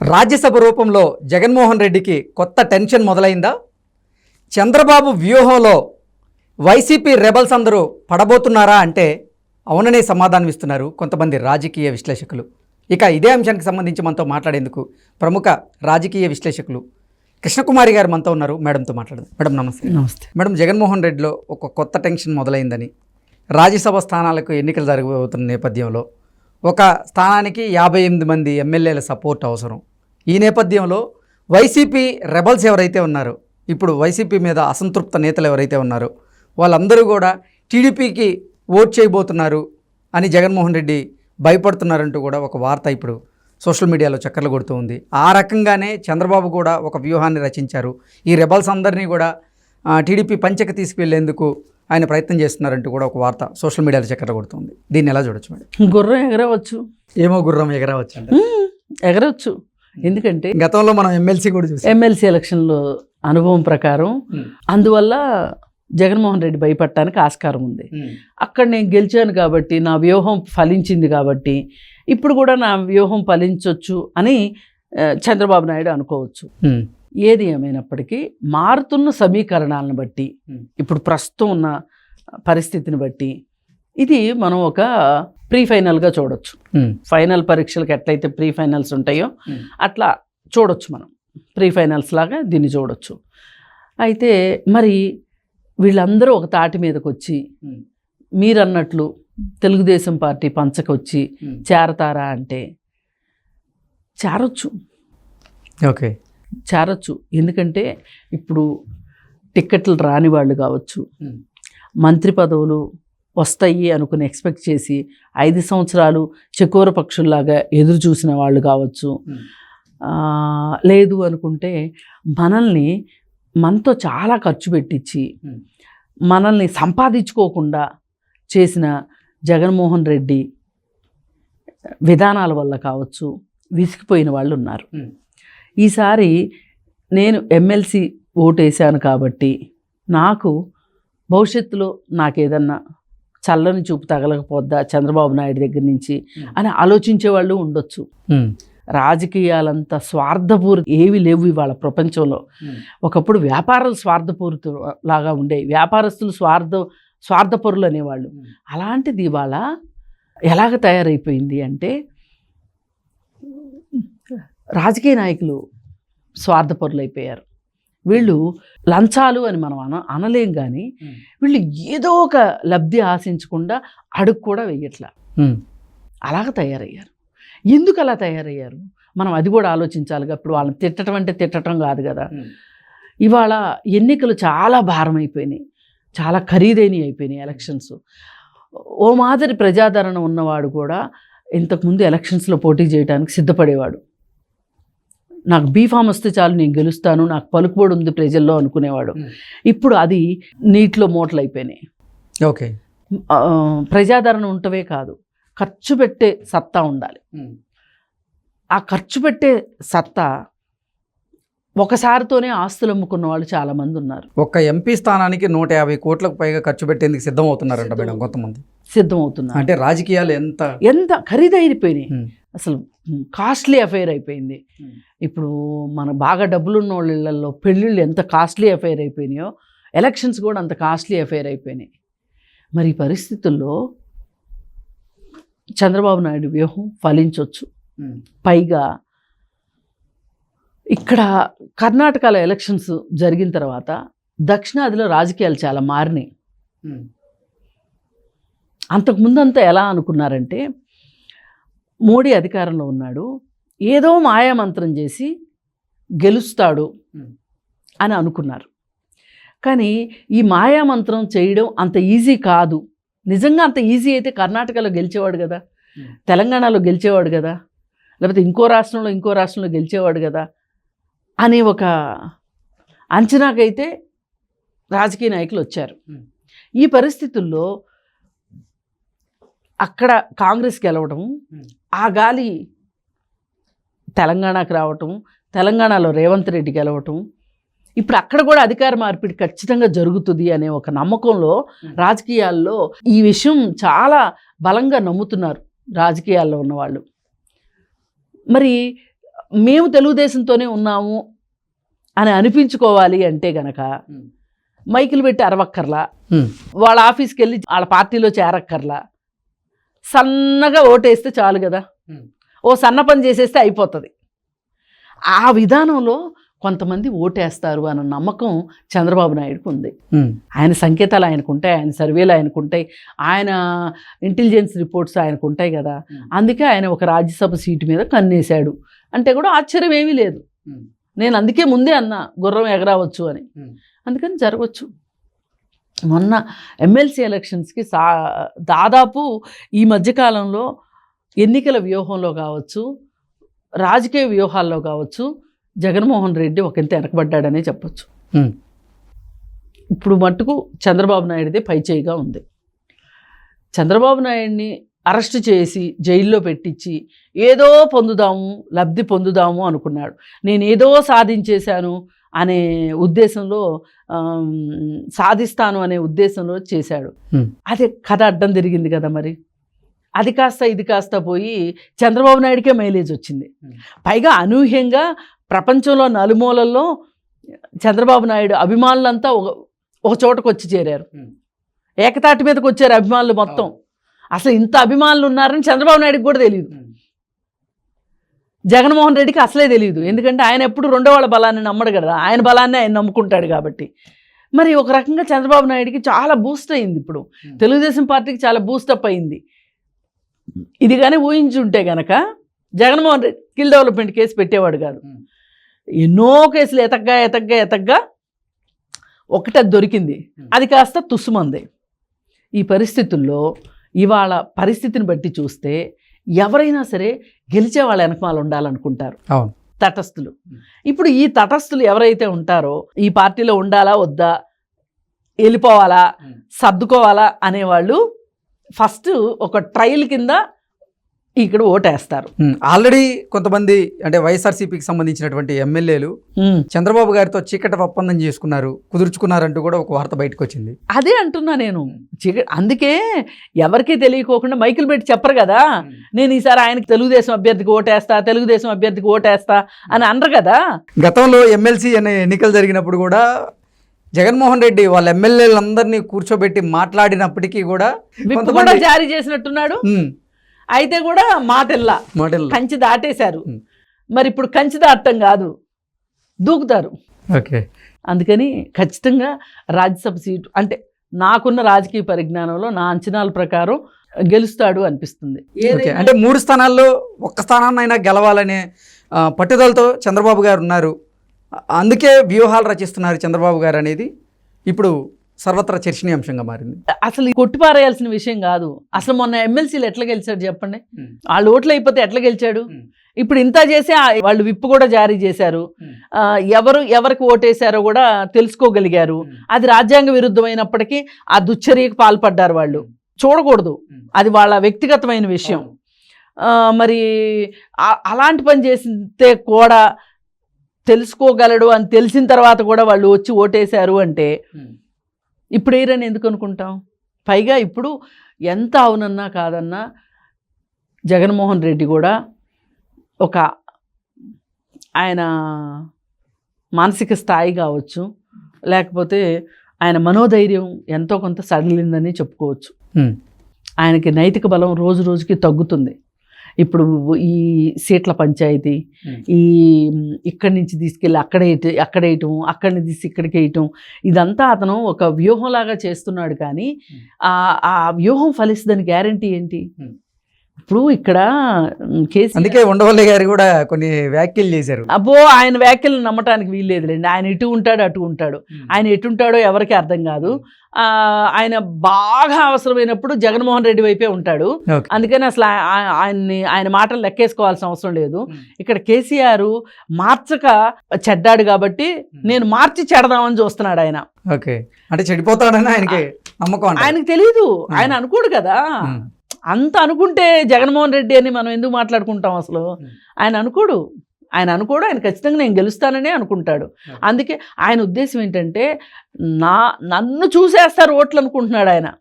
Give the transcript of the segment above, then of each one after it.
రాజ్యసభ రూపంలో జగన్మోహన్ రెడ్డికి కొత్త టెన్షన్ మొదలైందా? చంద్రబాబు వ్యూహంలో వైసీపీ రెబల్స్ అందరూ పడబోతున్నారా అంటే అవుననే సమాధానం ఇస్తున్నారు కొంతమంది రాజకీయ విశ్లేషకులు. ఇక ఇదే అంశానికి సంబంధించి మనతో మాట్లాడేందుకు ప్రముఖ రాజకీయ విశ్లేషకులు కృష్ణకుమారి గారు మనతో ఉన్నారు. మేడంతో మాట్లాడదాం. మేడం నమస్తే. నమస్తే. మేడం జగన్మోహన్ రెడ్డిలో ఒక కొత్త టెన్షన్ మొదలైందని రాజ్యసభ స్థానాలకు ఎన్నికలు జరగబోతున్న నేపథ్యంలో ఒక స్థానానికి యాభై ఎనిమిది మంది ఎమ్మెల్యేల సపోర్ట్ అవసరం. ఈ నేపథ్యంలో వైసీపీ రెబల్స్ ఎవరైతే ఉన్నారో ఇప్పుడు వైసీపీ మీద అసంతృప్త నేతలు ఎవరైతే ఉన్నారో వాళ్ళందరూ కూడా టీడీపీకి ఓట్ చేయబోతున్నారు అని జగన్మోహన్ రెడ్డి భయపడుతున్నారంటూ కూడా ఒక వార్త ఇప్పుడు సోషల్ మీడియాలో చక్కర్లు కొడుతూ ఉంది. ఆ రకంగానే చంద్రబాబు కూడా ఒక వ్యూహాన్ని రచించారు. ఈ రెబల్స్ అందరినీ కూడా టీడీపీ పంచక తీసుకువెళ్ళేందుకు ఆయన ప్రయత్నం చేస్తున్నారంటూ కూడా ఒక వార్త సోషల్ మీడియాలో చక్కర్లు కొడుతుంది దీన్ని ఎలా చూడొచ్చు మేడం? గుర్రం ఎగరవచ్చు. ఏమో గుర్రం ఎగరవచ్చు అంట. ఎగరవచ్చు ఎందుకంటే గతంలో మనం ఎమ్మెల్సీ కూడా చూసాం. ఎమ్మెల్సీ ఎలక్షన్లో అనుభవం ప్రకారం అందువల్ల జగన్మోహన్ రెడ్డి భయపడటానికి ఆస్కారం ఉంది. అక్కడ నేను గెలిచాను కాబట్టి నా వ్యూహం ఫలించింది కాబట్టి ఇప్పుడు కూడా నా వ్యూహం ఫలించవచ్చు అని చంద్రబాబు నాయుడు అనుకోవచ్చు. ఏది ఏమైనప్పటికీ మారుతున్న సమీకరణాలను బట్టి. ఇప్పుడు ప్రస్తుతం ఉన్న పరిస్థితిని బట్టి ఇది మనం ఒక ప్రీ ఫైనల్గా చూడొచ్చు. ఫైనల్ పరీక్షలకు ఎట్లయితే ప్రీ ఫైనల్స్ ఉంటాయో. అట్లా చూడొచ్చు మనం ప్రీ ఫైనల్స్ లాగా దీన్ని చూడొచ్చు అయితే మరి వీళ్ళందరూ ఒక తాటి మీదకి వచ్చి. మీరన్నట్లు తెలుగుదేశం పార్టీ పంచకొచ్చి. చేరతారా అంటే చేరొచ్చు ఓకే చేరొచ్చు ఎందుకంటే ఇప్పుడు టిక్కెట్లు రాని వాళ్ళు కావచ్చు. మంత్రి పదవులు వస్తాయి అనుకుని ఎక్స్పెక్ట్ చేసి ఐదు సంవత్సరాలు చకోర పక్షుల్లాగా ఎదురు చూసిన వాళ్ళు కావచ్చు లేదు అనుకుంటే మనల్ని మనతో చాలా ఖర్చు పెట్టించి. మనల్ని సంపాదించుకోకుండా చేసిన జగన్మోహన్ రెడ్డి విధానాల వల్ల కావచ్చు విసిగిపోయిన వాళ్ళు ఉన్నారు. ఈసారి నేను ఎమ్మెల్సీ ఓటేశాను కాబట్టి నాకు భవిష్యత్తులో నాకు ఏదన్నా చల్లని చూపు తగలకపోద్దా చంద్రబాబు నాయుడు దగ్గర నుంచి. అని ఆలోచించే వాళ్ళు ఉండొచ్చు. రాజకీయాలంతా స్వార్థపూరిత ఏవి లేవు ఇవాళ ప్రపంచంలో. ఒకప్పుడు వ్యాపారాలు స్వార్థపూరిత లాగా ఉండేవి వ్యాపారస్తులు స్వార్థ స్వార్థపరులు అనేవాళ్ళు. అలాంటిది ఇవాళ ఎలాగ తయారైపోయింది అంటే రాజకీయ నాయకులు స్వార్థపరులు అయిపోయారు వీళ్ళు లంచాలు అని మనం అన అనలేం కానీ. వీళ్ళు ఏదో ఒక లబ్ధి ఆశించకుండా అడుగు కూడా వెయ్యట్లా ఉమ్. అలాగ తయారయ్యారు. ఎందుకు అలా తయారయ్యారు? మనం అది కూడా ఆలోచించాలిగా. ఇప్పుడు వాళ్ళని తిట్టడం అంటే తిట్టడం కాదు కదా. ఇవాళ ఎన్నికలు చాలా భారం అయిపోయినాయి చాలా ఖరీదైనవి అయిపోయినాయి ఎలక్షన్స్. ఓ మాదిరి ప్రజాదరణ ఉన్నవాడు కూడా ఇంతకుముందు ఎలక్షన్స్లో పోటీ చేయడానికి సిద్ధపడేవాడు. నాకు బీఫామ్ వస్తే చాలు నేను గెలుస్తాను నాకు పలుకుబడి ఉంది ప్రజల్లో అనుకునేవాడు. ఇప్పుడు అది నీటిలో మూటలు అయిపోయినాయి. ఓకే. ప్రజాదరణ ఉంటవే కాదు ఖర్చు పెట్టే సత్తా ఉండాలి. ఆ ఖర్చు పెట్టే సత్తా ఒకసారితోనే ఆస్తులు అమ్ముకున్న వాళ్ళు చాలామంది ఉన్నారు. ఒక్క ఎంపీ స్థానానికి నూట యాభై కోట్లకు పైగా ఖర్చు పెట్టేందుకు సిద్ధం అవుతున్నారంట సిద్ధం. మేడం కొంతమంది. సిద్ధమవుతున్నారు. అంటే రాజకీయాలు ఎంత? ఎంత ఖరీదైపోయినాయి. అసలు కాస్ట్లీ అఫైర్ అయిపోయింది. ఇప్పుడు మన బాగా డబ్బులున్న వాళ్ళ ఇళ్ళల్లో పెళ్ళిళ్ళు ఎంత కాస్ట్లీ అఫైర్ అయిపోయినాయో ఎలక్షన్స్ కూడా అంత కాస్ట్లీ అఫైర్ అయిపోయినాయి మరి ఈ పరిస్థితుల్లో చంద్రబాబు నాయుడు వ్యూహం ఫలించవచ్చు. పైగా ఇక్కడ కర్ణాటకలో ఎలక్షన్స్ జరిగిన తర్వాత దక్షిణాదిలో రాజకీయాలు చాలా మారినాయి. అంతకుముందంతా ఎలా అనుకున్నారంటే మోడీ అధికారంలో ఉన్నాడు ఏదో మాయామంత్రం చేసి గెలుస్తాడు. అని అనుకున్నారు కానీ ఈ మాయామంత్రం చేయడం అంత ఈజీ కాదు నిజంగా అంత ఈజీ అయితే కర్ణాటకలో గెలిచేవాడు కదా. తెలంగాణలో గెలిచేవాడు కదా లేకపోతే ఇంకో రాష్ట్రంలో ఇంకో రాష్ట్రంలో గెలిచేవాడు కదా అనే ఒక అంచనాకైతే రాజకీయ నాయకులు వచ్చారు. ఈ పరిస్థితుల్లో అక్కడ కాంగ్రెస్ గెలవడం. ఆ గాలి తెలంగాణకు రావటం తెలంగాణలో రేవంత్ రెడ్డి గెలవటం ఇప్పుడు అక్కడ కూడా అధికార మార్పిడి ఖచ్చితంగా జరుగుతుంది అనే ఒక నమ్మకంలో. రాజకీయాల్లో ఈ విషయం చాలా బలంగా నమ్ముతున్నారు రాజకీయాల్లో ఉన్నవాళ్ళు మరి మేము తెలుగుదేశంతోనే ఉన్నాము అని అనిపించుకోవాలి అంటే గనక. మైకులు పెట్టి అరవక్కర్లా. వాళ్ళ ఆఫీస్కి వెళ్ళి వాళ్ళ పార్టీలో చేరక్కర్లా సన్నగా ఓటేస్తే చాలు కదా. ఓ సన్న పని చేసేస్తే అయిపోతుంది ఆ విధానంలో కొంతమంది ఓటేస్తారు అన్న నమ్మకం చంద్రబాబు నాయుడుకు ఉంది. ఆయన సంకేతాలు ఆయనకు ఉంటాయి ఆయన సర్వేలు ఆయనకు ఉంటాయి ఆయన ఇంటెలిజెన్స్ రిపోర్ట్స్ ఆయనకు ఉంటాయి కదా. అందుకే ఆయన ఒక రాజ్యసభ సీటు మీద కన్నేశాడు అంటే కూడా ఆశ్చర్యం ఏమీ లేదు. నేను అందుకే ముందే అన్నా గుర్రం ఎగరవచ్చు అని. అందుకని జరగవచ్చు మొన్న ఎమ్మెల్సీ ఎలక్షన్స్కి సా దాదాపు ఈ మధ్యకాలంలో ఎన్నికల వ్యూహంలో కావచ్చు రాజకీయ వ్యూహాల్లో కావచ్చు జగన్మోహన్ రెడ్డి ఒకంత వెనకబడ్డాడనే చెప్పొచ్చు. ఇప్పుడు మట్టుకు చంద్రబాబు నాయుడిదే పైచేయిగా ఉంది. చంద్రబాబు నాయుడిని అరెస్ట్ చేసి జైల్లో పెట్టించి ఏదో పొందుదాము లబ్ధి పొందుదాము అనుకున్నాడు. నేను ఏదో సాధించేశాను అనే ఉద్దేశంలో సాధిస్తాను అనే ఉద్దేశంలో చేశాడు. అదే కథ అడ్డం తిరిగింది కదా మరి అది కాస్త ఇది కాస్త పోయి చంద్రబాబు నాయుడికే మైలేజ్ వచ్చింది. పైగా అనూహ్యంగా ప్రపంచంలో నలుమూలల్లో చంద్రబాబు నాయుడు అభిమానులంతా ఒక ఒక చోటకు వచ్చి చేరారు. ఏకతాటి మీదకి వచ్చారు అభిమానులు మొత్తం అసలు ఇంత అభిమానులు ఉన్నారని చంద్రబాబు నాయుడుకి కూడా తెలియదు. జగన్మోహన్ రెడ్డికి అసలే తెలియదు ఎందుకంటే ఆయన ఎప్పుడు రెండో వాళ్ళ బలాన్ని నమ్మడు కదా. ఆయన బలాన్ని ఆయన నమ్ముకుంటాడు కాబట్టి. మరి ఒక రకంగా చంద్రబాబు నాయుడికి చాలా బూస్ట్ అయింది ఇప్పుడు. Hmm. తెలుగుదేశం పార్టీకి చాలా బూస్టప్ అయింది. ఇది కానీ ఊహించుంటే గనక Jaganmohan Reddy skill development case పెట్టేవాడు కాదు. Hmm. ఎన్నో కేసులు ఎతగ్గా ఎతగ్గా ఎతగ్గా ఒకటే దొరికింది. Hmm. అది కాస్త తుస్సుమంది ఈ పరిస్థితుల్లో ఇవాళ పరిస్థితిని బట్టి చూస్తే ఎవరైనా సరే గెలిచే వాళ్ళ వెనకమాల ఉండాలనుకుంటారు అవును తటస్థులు. ఇప్పుడు ఈ తటస్థులు ఎవరైతే ఉంటారో ఈ పార్టీలో ఉండాలా వద్దా వెళ్ళిపోవాలా. సర్దుకోవాలా అనేవాళ్ళు ఫస్ట్ ఒక ట్రయల్ కింద ఇక్కడ ఓటేస్తారు. ఆల్రెడీ కొంతమంది అంటే వైఎస్ఆర్సీపీకి సంబంధించినటువంటి ఎమ్మెల్యేలు చంద్రబాబు గారితో చీకటి ఒప్పందం చేసుకున్నారు కుదుర్చుకున్నారంటూ కూడా ఒక వార్త బయటకు వచ్చింది అదే అంటున్నా నేను. చీక- అందుకే ఎవరికీ తెలియకోకుండా మైకులు పెట్టి చెప్పరు కదా. నేను ఈసారి ఆయనకి తెలుగుదేశం అభ్యర్థికి ఓటేస్తా తెలుగుదేశం అభ్యర్థికి ఓటేస్తా అని అనరు కదా. గతంలో ఎమ్మెల్సీ అనే ఎన్నికలు జరిగినప్పుడు కూడా జగన్మోహన్ రెడ్డి వాళ్ళ ఎమ్మెల్యేలందరినీ కూర్చోబెట్టి మాట్లాడినప్పటికీ కూడా జారీ చేసినట్టున్నాడు? అయితే కూడా మాటెల్లా మాటలు కంచి దాటేశారు. మరి ఇప్పుడు కంచి దాటం కాదు దూకుతారు. ఓకే. అందుకని ఖచ్చితంగా రాజ్యసభ సీటు అంటే నాకున్న రాజకీయ పరిజ్ఞానంలో నా అంచనాల ప్రకారం గెలుస్తాడు అనిపిస్తుంది. అంటే మూడు స్థానాల్లో ఒక్క స్థానాన్నైనా గెలవాలనే పట్టుదలతో చంద్రబాబు గారు ఉన్నారు. అందుకే వ్యూహాలు రచిస్తున్నారు చంద్రబాబు గారు అనేది. ఇప్పుడు సర్వత్రా చర్చనీయాంశంగా మారింది. అసలు కొట్టిపారేయాల్సిన విషయం కాదు. అసలు మొన్న ఎమ్మెల్సీలు ఎట్లా గెలిచాడు చెప్పండి. వాళ్ళు ఓట్లు అయిపోతే ఎట్లా గెలిచాడు. ఇప్పుడు ఇంత చేసి వాళ్ళు విప్పు కూడా జారీ చేశారు. ఎవరు ఎవరికి ఓటేశారో కూడా తెలుసుకోగలిగారు. అది రాజ్యాంగ విరుద్ధమైనప్పటికీ ఆ దుశ్చర్యకు పాల్పడ్డారు వాళ్ళు. చూడకూడదు. అది వాళ్ళ వ్యక్తిగతమైన విషయం. మరి అలాంటి పని చేస్తే కూడా తెలుసుకోగలడు అని తెలిసిన తర్వాత కూడా వాళ్ళు వచ్చి ఓటేశారు అంటే ఇప్పుడు ఏరని ఎందుకు అనుకుంటాం? పైగా ఇప్పుడు ఎంత అవునన్నా కాదన్నా జగన్మోహన్ రెడ్డి కూడా ఒక ఆయన మానసిక స్థాయి కావచ్చు లేకపోతే ఆయన మనోధైర్యం ఎంతో కొంత సడలిందని చెప్పుకోవచ్చు. ఆయనకి నైతిక బలం రోజు రోజుకి తగ్గుతుంది. ఇప్పుడు ఈ సీట్ల పంచాయతీ. ఈ ఇక్కడి నుంచి తీసుకెళ్ళి అక్కడ అక్కడ వేయటం అక్కడి నుంచి తీసి ఇక్కడికి వేయటం ఇదంతా అతను ఒక వ్యూహంలాగా చేస్తున్నాడు కానీ. ఆ వ్యూహం ఫలిస్తుందని గ్యారంటీ ఏంటి. ఇప్పుడు ఇక్కడ అందుకే ఉండవల్లి గారు కూడా కొన్ని వ్యాఖ్యలు చేశారు. అబ్బో ఆయన వ్యాఖ్యలు నమ్మటానికి వీల్లేదులేండి ఆయన ఇటు ఉంటాడు అటు ఉంటాడు. ఆయన ఎటుంటాడో ఎవరికి అర్థం కాదు. ఆ, ఆయన బాగా అవసరమైనప్పుడు జగన్మోహన్ రెడ్డి వైపే ఉంటాడు. అందుకని అసలు ఆయన్ని ఆయన మాటలు లెక్కేసుకోవాల్సిన అవసరం లేదు. ఇక్కడ కేసీఆర్ మార్చక చెడ్డాడు కాబట్టి నేను మార్చి చెడదామని చూస్తున్నాడు ఆయన. ఓకే. అంటే చెడిపోతాడని ఆయనకి నమ్మకం ఆయనకు తెలియదు ఆయన అనుకోడు కదా. అంత అనుకుంటే జగన్మోహన్ రెడ్డి అని మనం ఎందుకు మాట్లాడుకుంటాం అసలు. ఆయన అనుకోడు. ఆయన అనుకోడు. ఆయన ఖచ్చితంగా నేను గెలుస్తాననే అనుకుంటాడు. అందుకే ఆయన ఉద్దేశం ఏంటంటే నా నన్ను చూసేస్తారు ఓట్లు అనుకుంటున్నాడు ఆయన.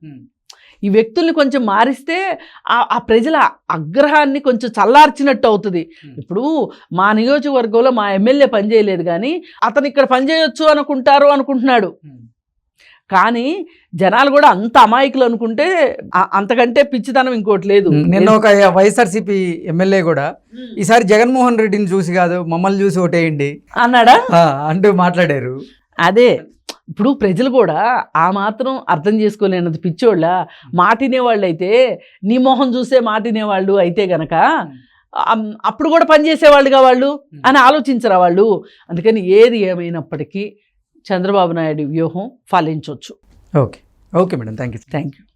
ఈ వ్యక్తుల్ని కొంచెం మారిస్తే ఆ- ఆ ప్రజల ఆగ్రహాన్ని కొంచెం చల్లార్చినట్టు అవుతుంది. ఇప్పుడు మా నియోజకవర్గంలో మా ఎమ్మెల్యే పనిచేయలేదు కానీ అతను ఇక్కడ పనిచేయొచ్చు అనుకుంటారు అనుకుంటున్నాడు. కానీ జనాలు కూడా అంత అమాయకులు అనుకుంటే అంతకంటే పిచ్చితనం ఇంకోటి లేదు. నిన్న ఒక వైఎస్ఆర్సీపీ ఎమ్మెల్యే కూడా ఈసారి జగన్మోహన్ రెడ్డిని చూసి కాదు మమ్మల్ని చూసి ఓటేయండి. అన్నాడా? అంటూ మాట్లాడారు. అదే ఇప్పుడు ప్రజలు కూడా ఆ మాత్రం అర్థం చేసుకోలేనంత పిచ్చోళ్ళ మాటినేవాళ్ళు అయితే నీ మొహం చూసే మాటినేవాళ్ళు అయితే గనక అప్పుడు కూడా పనిచేసేవాళ్ళుగా వాళ్ళు అని ఆలోచించరా వాళ్ళు? అందుకని ఏది ఏమైనప్పటికీ చంద్రబాబు నాయుడు వ్యూహం ఫలించవచ్చు okay. Okay madam. Thank you thank you